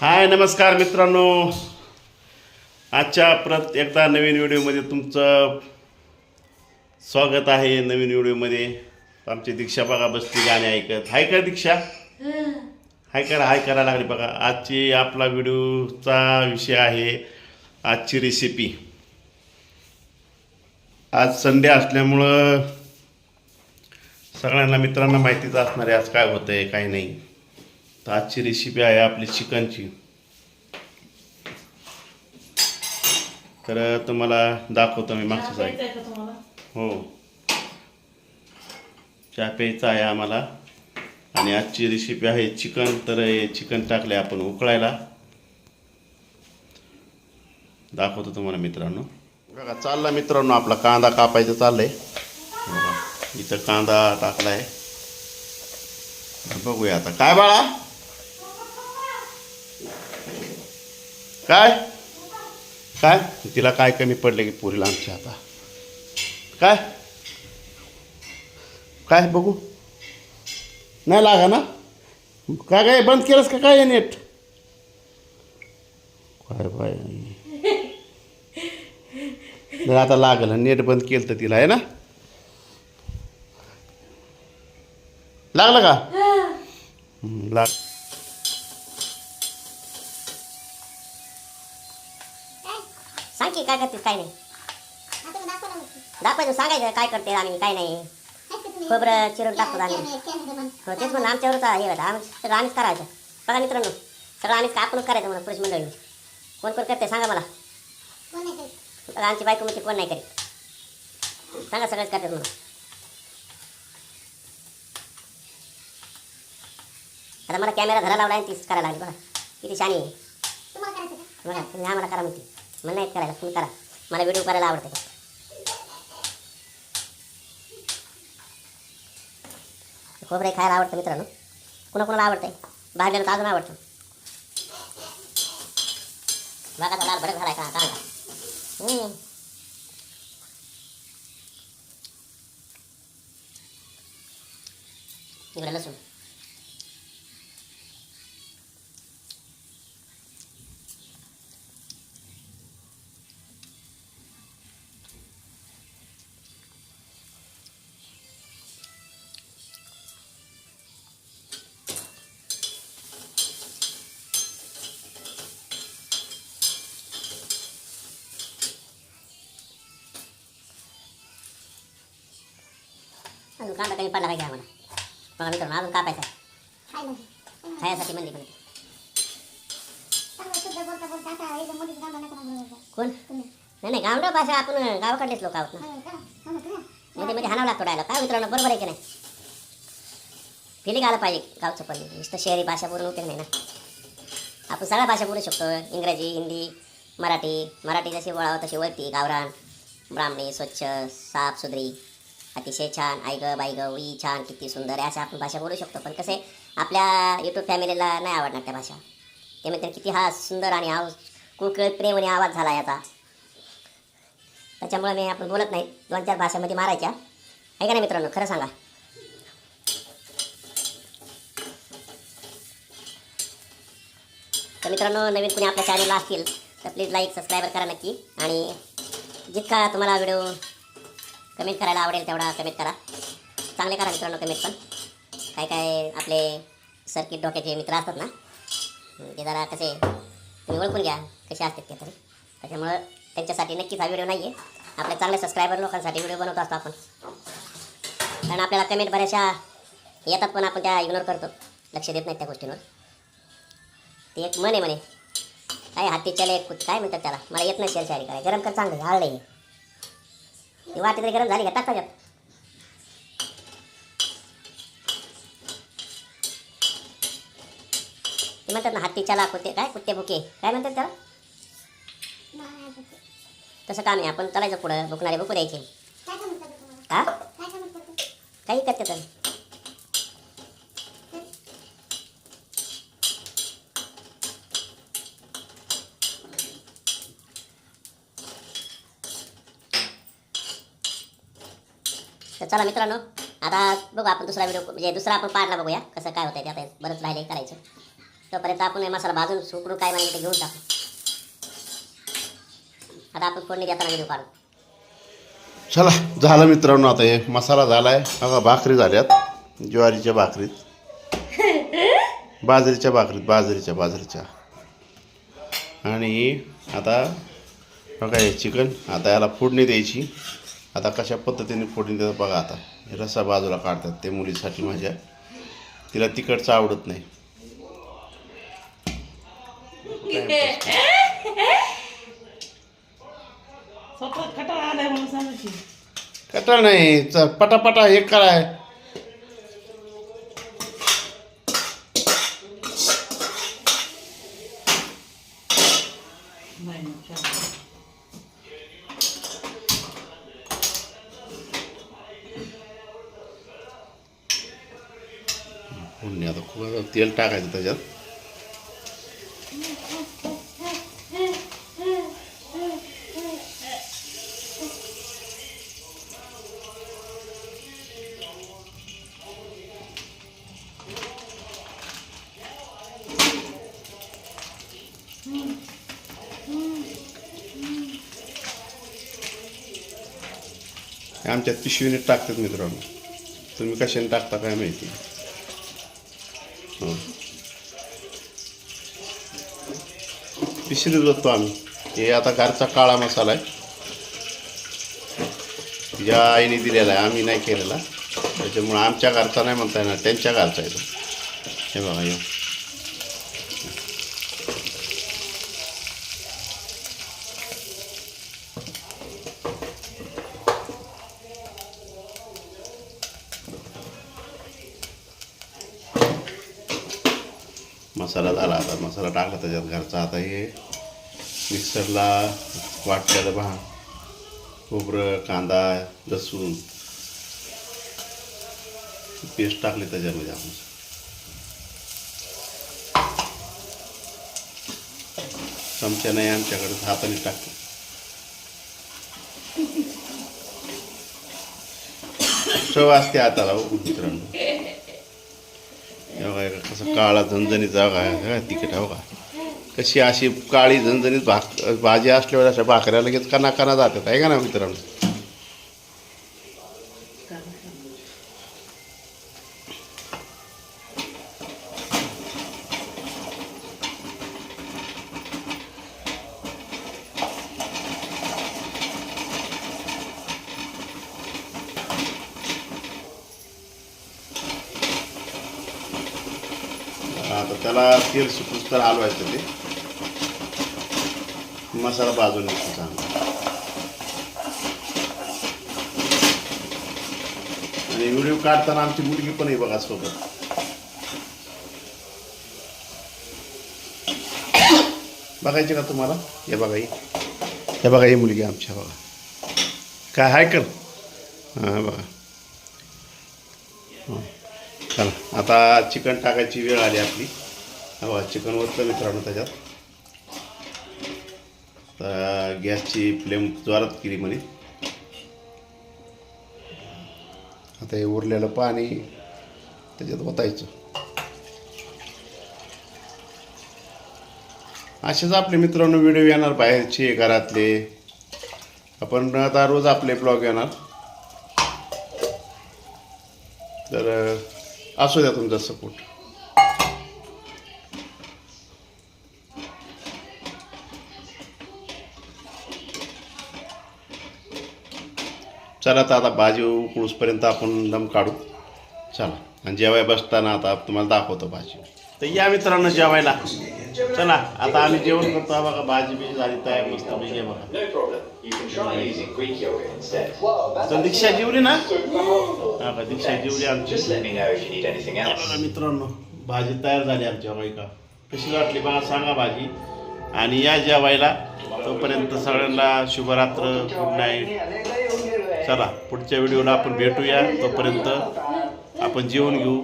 हाय नमस्कार मित्रांनो. आजच्या परत एकदा नवीन व्हिडिओमध्ये तुमचं स्वागत आहे नवीन व्हिडिओमध्ये. आमची दीक्षा बघा बसली गाणे ऐकत. हाय का दीक्षा? हाय करा हाय करा लागली बघा. आजची आपला व्हिडिओचा विषय आहे आजची रेसिपी आज संडे असल्यामुळं सगळ्यांना मित्रांना माहितीच असणार आहे आज काय होतं आहे काय नाही. तर आजची रेसिपी आहे आपली चिकनची. तर तुम्हाला दाखवतो मी मागच्या साईड हो. चहा प्यायचा आहे आम्हाला. आणि आजची रेसिपी आहे चिकन. तर हे चिकन टाकले आपण उकळायला. दाखवतो तुम्हाला मित्रांनो. बघा चालला मित्रांनो आपला कांदा कापायचं चाललंय. इथं कांदा टाकलाय. बघूया आता. काय बाळा? काय? काय? तिला काय कमी पडले की पुरीला आमच्या आता काय? काय बघू? नाही लागा ना? काय काय बंद केलंस का काय नेट? काय बाय जर आता लागलं नेट बंद केलं तर तिला आहे ना? लागलं का? हं, लाग. सांग की काय करतेस काय नाही. दाखवायचं सांगायचं काय करते आम्ही काय नाही. खोबरं चिरून टाकतो आम्ही. हो तेच म्हणून आमच्यावरच हे होतं. आम्ही सगळं आम्हीच करायचं. बघा मित्रांनो सगळं आम्हीच आपणच करायचं म्हणून पुरुष मंडळी. कोण कोण करते सांगा मला. बघा आमची बायको म्हणजे कोण नाही करीत. सांगा सगळंच करतात म्हणून. आता मला कॅमेरा धरा लावला आणि तीच करायला लागली. बघा किती शानी आहे. बघा तुम्ही आम्हाला करा म्हणते. मला नाही करायला तुम्ही करा. मला व्हिडिओ करायला आवडते खोबरे खायला आवडतं मित्रांनो. कुणाकुणाला कुणाला आवडतंय? भाजलेलं तर अजून आवडतं. बघा लाल भडक झालाय का? कांदा इकडे लसूण. कांदा कमी पडला पाहिजे आम्हाला बघा मित्रांनो अजून कापायचा आहे. खायासाठी म्हणली पण कोण? नाही नाही गावडं भाषा आपण गावाकडलेच लोक आहोत ना. मध्ये मध्ये हाणावं लागतो डायला काय मित्रांनो बरोबर आहे की नाही? फिलिंग आलं पाहिजे गावचं पण. नुसतं शहरी भाषा बोलून उपयोग नाही ना. आपण सगळ्या भाषा बोलू शकतो. इंग्रजी हिंदी मराठी. मराठी जशी वळावं तशी वळती गावरान ब्राह्मणी स्वच्छ साफ सुधरी अतिशय छान आई ग बाई ग उई छान किती सुंदर आहे अशा आपण भाषा बोलू शकतो. पण कसे आपल्या यूट्यूब फॅमिलीला नाही आवडणार त्या भाषा. ते म्हणतात किती हा सुंदर आणि हा कुळकळ प्रेम आणि आवाज झाला याचा. त्याच्यामुळे मी आपण बोलत नाही. दोन चार भाषामध्ये मारायच्या. आहे का नाही मित्रांनो? खरं सांगा. तर मित्रांनो नवीन कुणी आपल्या चॅनलला असतील तर प्लीज लाईक सबस्क्राईबर करा नक्की. आणि जितका तुम्हाला व्हिडिओ कमेंट करायला आवडेल तेवढा कमेंट करा. चांगले करा मित्रांनो कमेंट पण. काय काय आपले सर्किट डोक्याचे मित्र असतात ना ते जरा कसे तुम्ही ओळखून घ्या कसे असतात ते तरी त्याच्यामुळं त्यांच्यासाठी नक्कीच हा व्हिडिओ नाही आहे आपल्या चांगल्या सबस्क्रायबर लोकांसाठी व्हिडिओ बनवत असतो आपण. कारण आपल्याला कमेंट बऱ्याचशा येतात पण आपण त्या इग्नोर करतो. लक्ष देत नाहीत त्या गोष्टींवर. ते एक मन आहे म्हणे. काय हाती चले कुत काय म्हणतात त्याला? मला येत नाही शेरशारी काय गरम कर चांगलं हळलं आहे. ती वाटी तरी गरम झाली का? टाक त्याच्यात. ते म्हणतात ना हत्ती चला कुत्ते काय? कुत्ते भुके. काय म्हणतात त्याला? तसं काम आहे. आपण चालायचं पुढं. भुकणारे भुकू द्यायचे. हा काही करते तर. तर चला मित्रांनो आता बघू आपण दुसरा व्हिडिओ म्हणजे दुसरा आपण पार्टला बघूया कसं काय होतं ते आता बरंच राहिले करायचं. तोपर्यंत आपण हे मसाला भाजून सुकडून काय म्हणजे ते घेऊन टाकू. आता आपण फोडणी देताना व्हिडिओ काढू. चला झालं मित्रांनो आता हे मसाला झालाय. बघा भाकरी झाल्यात. ज्वारीच्या भाकरीत. बाजरीच्या भाकरीत बाजरीच्या बाजरीच्या. आणि आता बघा हे चिकन आता याला फोडणी द्यायची. आता कशा पद्धतीने फोडणी देतात बघा आता. हे रसा बाजूला काढतात ते मुलीसाठी माझ्या. तिला तिकडचं आवडत नाही. कटाळा नाही पटापटा हे कराय नाही नाही, छान. फोडणी तेल टाकायचं त्याच्यात. आमच्यात पिशवीने टाकतात मित्रांनो. तुम्ही कशाने टाकता काय माहिती? पिसरी जातो आम्ही. हे आता घरचा काळा मसाला आहे. ज्या आईने दिलेला आहे. आम्ही नाही केलेला. त्याच्यामुळं आमच्या घरचा नाही म्हणता येणार. त्यांच्या घरचा आहे तो. हे बघा येऊ मसाला झाला आता मसाला टाकला त्याच्यात घरचा. आता हे मिक्सरला वाटलेलं भा खोबरं कांदा लसूण. पेस्ट टाकली त्याच्यामध्ये आपण. चमच्या नाही आमच्याकडे हाताने टाकतो. चव असते हाताला हो मित्रांनो. हे कसं काळा झणझणीत बघा हे तिकीट हो का? कशी अशी काळी झणझणीत भाक भाजी असल्यावर अशा भाकऱ्या लगेच कना कना जातात आहे का ना मित्रांनो आता त्याला तेल सुटूस तर हलवायचं ते. मसाला भाजून येतो चांगला. आणि व्हिडिओ काढताना आमची मुलगी पण आहे बघा सोबत. बघायची का तुम्हाला? हे बघा ही. हे बघा ही मुलगी आमच्या बघा. काय हाय कर. हां बघा. चला आता चिकन टाकायची वेळ आली आपली. हो, हवा चिकन ओतलं मित्रांनो त्याच्यात. तर गॅसची फ्लेम जोरात केली म्हणे. आता हे उरलेलं पाणी त्याच्यात ओतायचं. असेच आपले मित्रांनो व्हिडिओ येणार बाहेरचे घरातले. आपण आता रोज आपले ब्लॉग येणार. तर असू द्या तुमचा सपोर्ट चला तर आता भाजी उकळूसपर्यंत आपण दम काढू. चला. आणि जेवाय बसताना आता तुम्हाला दाखवतो भाजी. तर या मित्रांनो जेवायला. चला आता आम्ही जेवण करतो. बघा भाजी बिजी झाली तयार मस्त बिजी बघा. तर दीक्षा जेवली ना? हा का दीक्षा जेवली आमची. मित्रांनो भाजी तयार झाली आमच्या बायका कशी वाटली बघा सांगा भाजी. आणि या जेवायला तोपर्यंत सगळ्यांना शुभरात्र गुड नाईट चला पुढच्या व्हिडिओला आपण भेटूया. तोपर्यंत आपण जेवून घेऊ.